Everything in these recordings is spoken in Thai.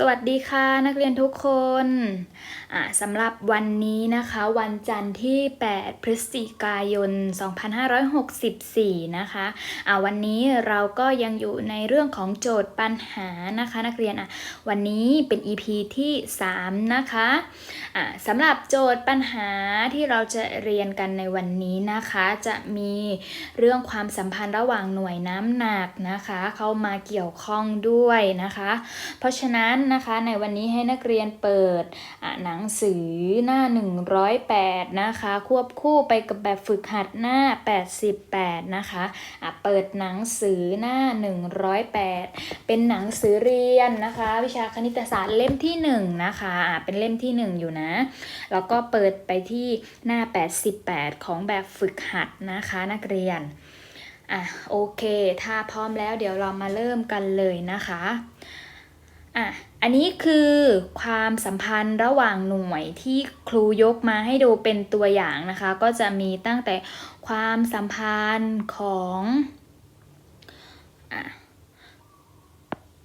สวัสดีค่ะนักเรียนทุกคนอ่าสำหรับวันนี้นะคะ วันจันทร์ที่ 8 พฤศจิกายน 2564 นะคะอ่าวันนี้เราก็ยังอยู่ในเรื่องของโจทย์ปัญหานะคะ นักเรียนอะวันนี้เป็น EP ที่ 3 นะคะอ่าสำหรับโจทย์ปัญหาที่เราจะเรียนกันในวันนี้นะคะ จะมีเรื่องความสัมพันธ์ระหว่างหน่วยน้ำหนักนะคะ เข้ามาเกี่ยวข้องด้วยนะคะ เพราะฉะนั้นนะคะ ในวันนี้ให้นักเรียนเปิดหนังสือหน้า 108 นะคะ ควบคู่ไปกับแบบฝึกหัดหน้า 88 นะคะะเปิดหนังสือหน้า 108 เป็นหนังสือเรียนนะคะ วิชาคณิตศาสตร์เล่มที่ 1 นะคะะเป็นเล่มที่ 1 อยู่นะ แล้วก็เปิดไปที่หน้า 88 ของแบบฝึกหัดนะคะนักเรียนอะโอเค ถ้าพร้อมแล้วเดี๋ยวเรามาเริ่มกันเลยนะคะ อะ อันนี้คือความสัมพันธ์ระหว่างหน่วยที่ครูยกมาให้ดูเป็นตัวอย่างนะคะ ก็จะมีตั้งแต่ความสัมพันธ์ของอะ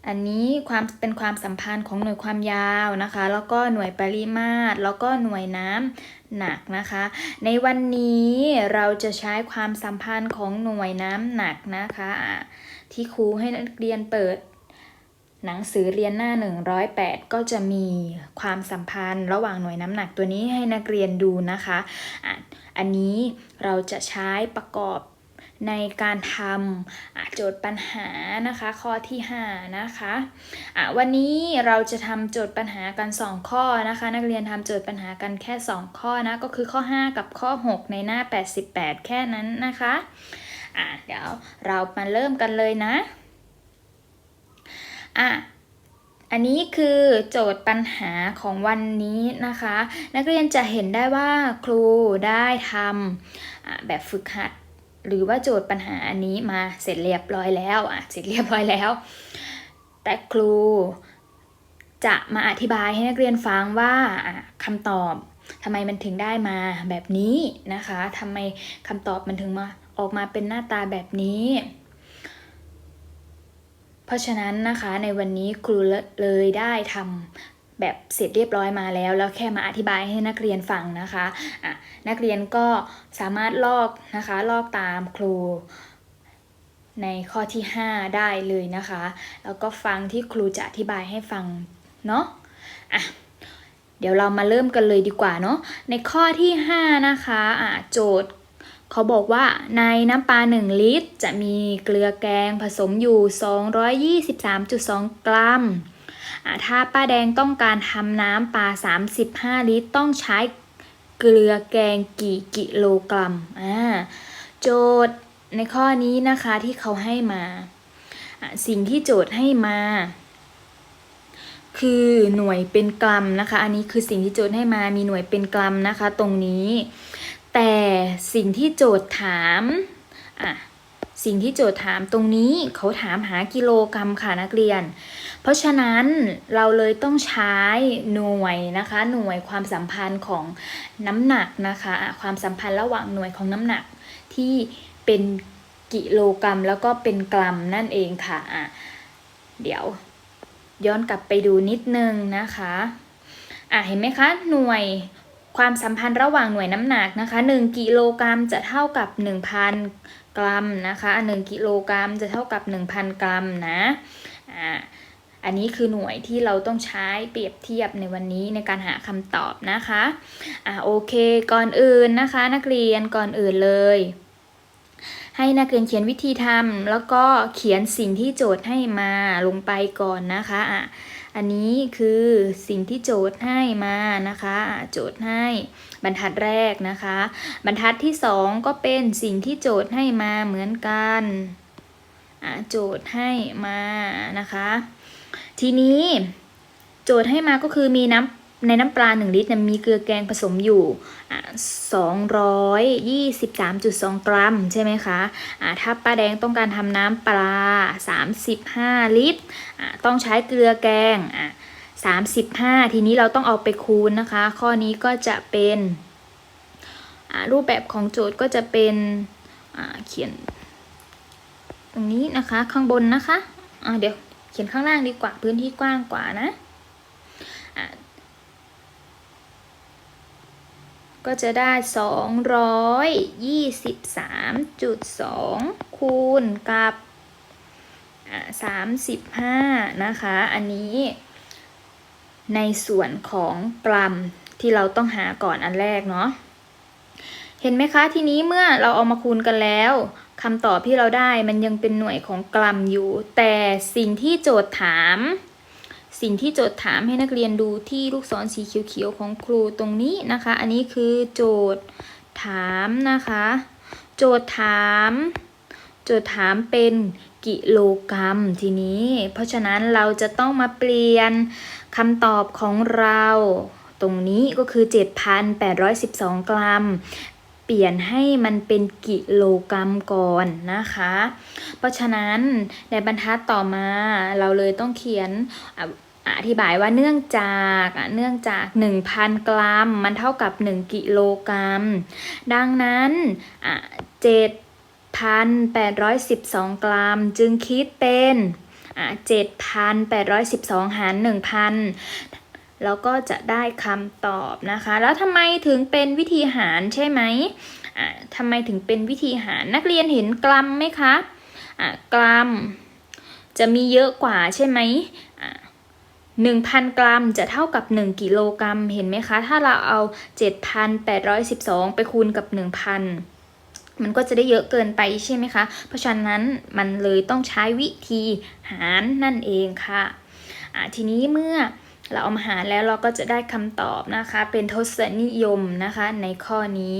อันนี้ความเป็นความสัมพันธ์ของหน่วยความยาวนะคะ แล้วก็หน่วยปริมาตร แล้วก็หน่วยน้ำหนักนะคะ ในวันนี้เราจะใช้ความสัมพันธ์ของหน่วยน้ำหนักนะคะอะที่ครูให้นักเรียนเปิด หนังสือเรียนหน้า 108 ก็จะมีความสัมพันธ์ระหว่างหน่วยน้ำหนักตัวนี้ให้นักเรียนดูนะคะอะอันนี้เราจะใช้ประกอบในการทำโจทย์ปัญหานะคะ ข้อที่ 5 นะคะอะวันนี้เราจะทำโจทย์ปัญหากัน 2 ข้อนะคะ นักเรียนทำโจทย์ปัญหากันแค่ 2 ข้อนะ ก็คือข้อ 5 กับข้อ 6 ในหน้า 88 แค่นั้นนะคะอะเดี๋ยวเรามาเริ่มกันเลยนะ อะอันนี้คือโจทย์ปัญหาของวันนี้นะคะ นักเรียนจะเห็นได้ว่าครูได้ทำแบบฝึกหัด หรือว่าโจทย์ปัญหาอันนี้มาเสร็จเรียบร้อยแล้วอะเสร็จเรียบร้อยแล้ว แต่ครูจะมาอธิบายให้นักเรียนฟังว่าคำตอบทำไมมันถึงได้มาแบบนี้นะคะทำไมคำตอบมันถึงมาออกมาเป็นหน้าตาแบบนี้ ราะฉะนั้นนะคะในวันนี้ครูเลยได้ทำแบบเสร็จเรียบร้อยมาแล้ว แล้วแค่มาอธิบายให้นักเรียนฟังนะคะอะนักเรียนก็สามารถลอกนะคะลอกตามครูในข้อที่ 5 ได้เลยนะคะ แล้วก็ฟังที่ครูจะอธิบายให้ฟังเนาะอะเดี๋ยวเรามาเริ่มกันเลยดีกว่าเนาะในข้อที่ 5 นะคะอะโจทย์ เขาบอกว่าในน้ำปลา 1 ลิตร จะมีเกลือแกงผสมอยู่ 223.2 กรัมอะถ้าป้าแดงต้องการทำน้ำปลา 35 ลิตร ต้องใช้เกลือแกงกี่กิโลกรัม อ่า โจทย์ในข้อนี้นะคะที่เขาให้มา สิ่งที่โจทย์ให้มา คือหน่วยเป็นกรัมนะคะ อันนี้คือสิ่งที่โจทย์ให้มามีหน่วยเป็นกรัมนะคะ ตรงนี้ แต่สิ่งที่โจทย์ถามอะสิ่งที่โจทย์ถามตรงนี้เขาถามหากิโลกรัมค่ะนักเรียน เพราะฉะนั้นเราเลยต้องใช้หน่วยนะคะ หน่วยความสัมพันธ์ของน้ำหนักนะคะ ความสัมพันธ์ระหว่างหน่วยของน้ำหนักที่เป็นกิโลกรัมแล้วก็เป็นกรัมนั่นเองค่ะอะ เดี๋ยวย้อนกลับไปดูนิดนึงนะคะ อะเห็นไหมคะหน่วย ความสัมพันธ์ระหว่างหน่วยน้ำหนักนะคะ 1 กิโลกรัมจะเท่ากับ 1,000 กรัมนะคะ1กิโลกรัมจะเท่ากับ 1,000 กรัมนะอ่าอันนี้คือหน่วยที่เราต้องใช้เปรียบเทียบในวันนี้ในการหาคำตอบนะคะอ่าโอเคก่อนอื่นนะคะ นักเรียนก่อนอื่นเลย ให้นักเรียนเขียนวิธีทำแล้วก็เขียนสิ่งที่โจทย์ให้มาลงไปก่อนนะคะอะ อันนี้คือสิ่งที่โจทย์ให้มานะคะโจทย์ให้บรรทัดแรกนะคะ บรรทัดที่สองก็เป็นสิ่งที่โจทย์ให้มาเหมือนกันโจทย์ให้มานะคะ ทีนี้โจทย์ให้มาก็คือมีน้ำ ในน้ำปลาหนึ่งลิตรมีเกลือแกงผสมอยู่อะ223.2 กรัม ใช่ไหมคะะถ้าป้าแดงต้องการทำน้ำปลา 35 ลิตร ต้องใช้เกลือแกงอะสามสิบห้าทีนี้เราต้องเอาไปคูณนะคะ ข้อนี้ก็จะเป็นรูปแบบของโจทย์ก็จะเป็นเขียน ตรงนี้นะคะข้างบนนะคะะเดี๋ยวเขียนข้างล่างดีกว่าพื้นที่กว้างกว่านะ อะ ก็จะได้ 223.2 คูณกับ35 นะคะ อันนี้ในส่วนของกรัมที่เราต้องหาก่อนอันแรกเนาะ เห็นไหมคะ ทีนี้เมื่อเราเอามาคูณกันแล้วคำตอบที่เราได้มันยังเป็นหน่วยของกรัมอยู่ แต่สิ่งที่โจทย์ถาม สิ่งที่โจทย์ถามให้นักเรียนดูที่ลูกศรสีเขียวๆของครูตรงนี้นะคะ อันนี้คือโจทย์ถามนะคะ โจทย์ถาม โจทย์ถามเป็นกิโลกรัมทีนี้ เพราะฉะนั้นเราจะต้องมาเปลี่ยนคำตอบของเรา ตรงนี้ก็คือ 7,812 กรัม เปลี่ยนให้มันเป็นกิโลกรัมก่อนนะคะ เพราะฉะนั้นในบรรทัดต่อมาเราเลยต้องเขียน อธิบายว่าเนื่องจากเนื่องจาก 1,000 กรัม มันเท่ากับ 1 กิโลกรัม ดังนั้นอะ7,812กรัม จึงคิดเป็นอะ7,812หาร1,000แล้วก็จะได้คำตอบนะคะ แล้วทำไมถึงเป็นวิธีหารใช่ไหมทำไมถึงเป็นวิธีหารนักเรียนเห็นกรัมไหมคะะกรัม จะมีเยอะกว่าใช่ไหม 1,000 กรัมจะเท่ากับ 1 กิโลกรัม เห็นไหมคะ ถ้าเราเอา 7,812 ไปคูณกับ 1,000 มันก็จะได้เยอะเกินไปใช่ไหมคะ เพราะฉะนั้นมันเลยต้องใช้วิธีหารนั่นเองค่ะะทีนี้เมื่อเราเอามาหารแล้วเราก็จะได้คำตอบนะคะ เป็นทศนิยมนะคะในข้อนี้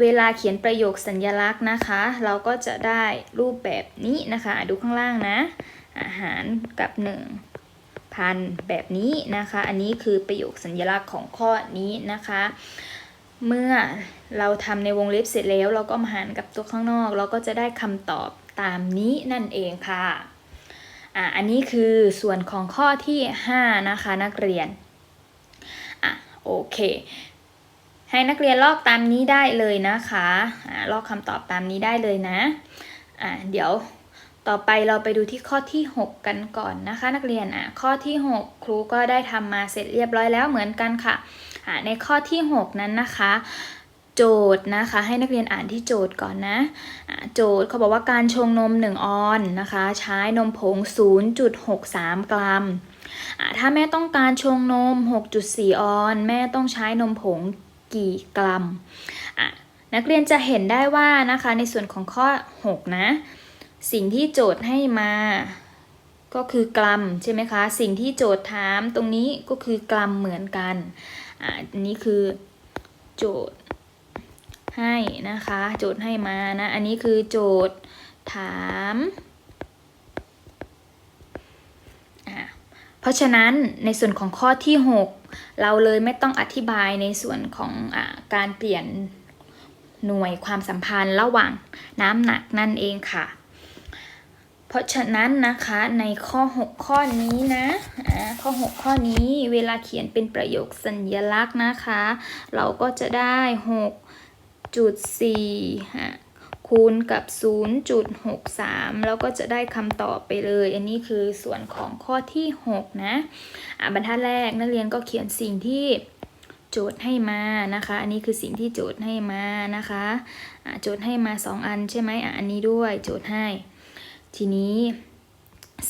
เวลาเขียนประโยคสัญลักษณ์นะคะ เราก็จะได้รูปแบบนี้นะคะะดูข้างล่างนะ อาหารกับ 1 พันแบบนี้นะคะ อันนี้คือประโยคสัญลักษณ์ของข้อนี้นะคะ เมื่อเราทำในวงเล็บเสร็จแล้ว เราก็มาหารกับตัวข้างนอก เราก็จะได้คำตอบตามนี้นั่นเองค่ะอะ อันนี้คือส่วนของข้อที่ 5 นะคะนักเรียนอะโอเคให้นักเรียนลอกตามนี้ได้เลยนะคะอะลอกคำตอบตามนี้ได้เลยนะอะเดี๋ยว ต่อไปเราไปดูที่ข้อที่ 6 กันก่อนนะคะ นักเรียนอะข้อที่ 6 ครูก็ได้ทำมาเสร็จเรียบร้อยแล้วเหมือนกันค่ะอะในข้อที่ 6 นั้นนะคะ โจทย์นะคะให้นักเรียนอ่านที่โจทย์ก่อนนะอะโจทย์เขาบอกว่าการชงนม 1 ออนนะคะ ใช้นมผง 0.63 กรัมอะถ้าแม่ต้องการชงนม 6.4 ออน แม่ต้องใช้นมผงกี่กรัมอะนักเรียนจะเห็นได้ว่านะคะในส่วนของข้อ 6 นะ สิ่งที่โจทย์ให้มา ก็คือกรัมใช่ไหมคะ สิ่งที่โจทย์ถามตรงนี้ก็คือกรัมเหมือนกันอันนี้คือโจทย์ให้นะคะ โจทย์ให้มานะ อันนี้คือโจทย์ถามเพราะฉะนั้นในส่วนของข้อที่ 6 เราเลยไม่ต้องอธิบายในส่วนของอการเปลี่ยนหน่วยความสัมพันธ์ระหว่างน้ำหนักนั่นเองค่ะ ราะฉะนั้นนะคะในข้อ 6 ข้อนี้นะอ่าข้อ 6 ข้อนี้เวลาเขียนเป็นประโยคสัญลักษณ์นะคะ เราก็จะได้6จุดสี่คูณกับ 0.63 แล้วก็จะได้คำตอบไปเลย อันนี้คือส่วนของข้อที่ 6 นะอะบรรทัดแรกนักเรียนก็เขียนสิ่งที่โจทย์ให้มานะคะ อันนี้คือสิ่งที่โจทย์ให้มานะคะอะโจทย์ให้มา 2 อันใช่ไหมอะอันนี้ด้วยโจทย์ให้ ทีนี้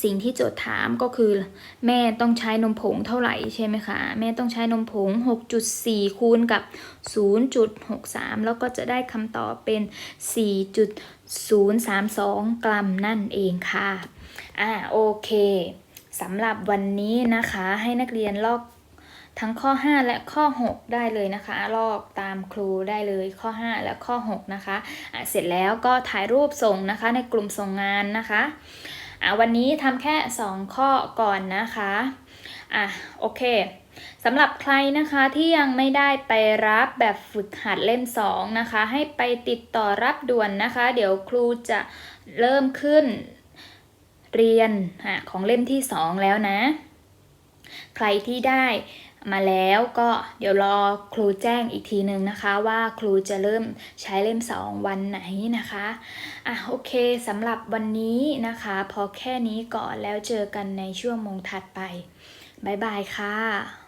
สิ่งที่โจทย์ถามก็คือ แม่ต้องใช้นมผงเท่าไหร่ใช่ไหมคะ แม่ต้องใช้นมผง 6.4 คูณกับ 0.63 แล้วก็จะได้คำตอบเป็น 4.032 กรัมนั่นเองค่ะ อ่าโอเคสำหรับวันนี้นะคะให้นักเรียนลอก ทั้งข้อ 5 และข้อ 6 ได้เลยนะคะ ลอกตามครูได้เลยข้อ 5 และข้อ 6 นะคะะเสร็จแล้วก็ถ่ายรูปส่งนะคะในกลุ่มส่งงานนะคะะวันนี้ทำแค่ 2 ข้อก่อนนะคะอะโอเคสำหรับใครนะคะที่ยังไม่ได้ไปรับแบบฝึกหัดเล่ม 2 นะคะ ให้ไปติดต่อรับด่วนนะคะ เดี๋ยวครูจะเริ่มขึ้นเรียนของเล่มที่ 2 แล้วนะ ใครที่ได้มาแล้วก็เดี๋ยวรอครูแจ้งอีกทีหนึ่งนะคะ ว่าครูจะเริ่มใช้เล่ม 2 วันไหนนะคะอะโอเคสำหรับวันนี้นะคะ พอแค่นี้ก่อนแล้วเจอกันในช่วงโมงถัดไป บ๊ายบายค่ะ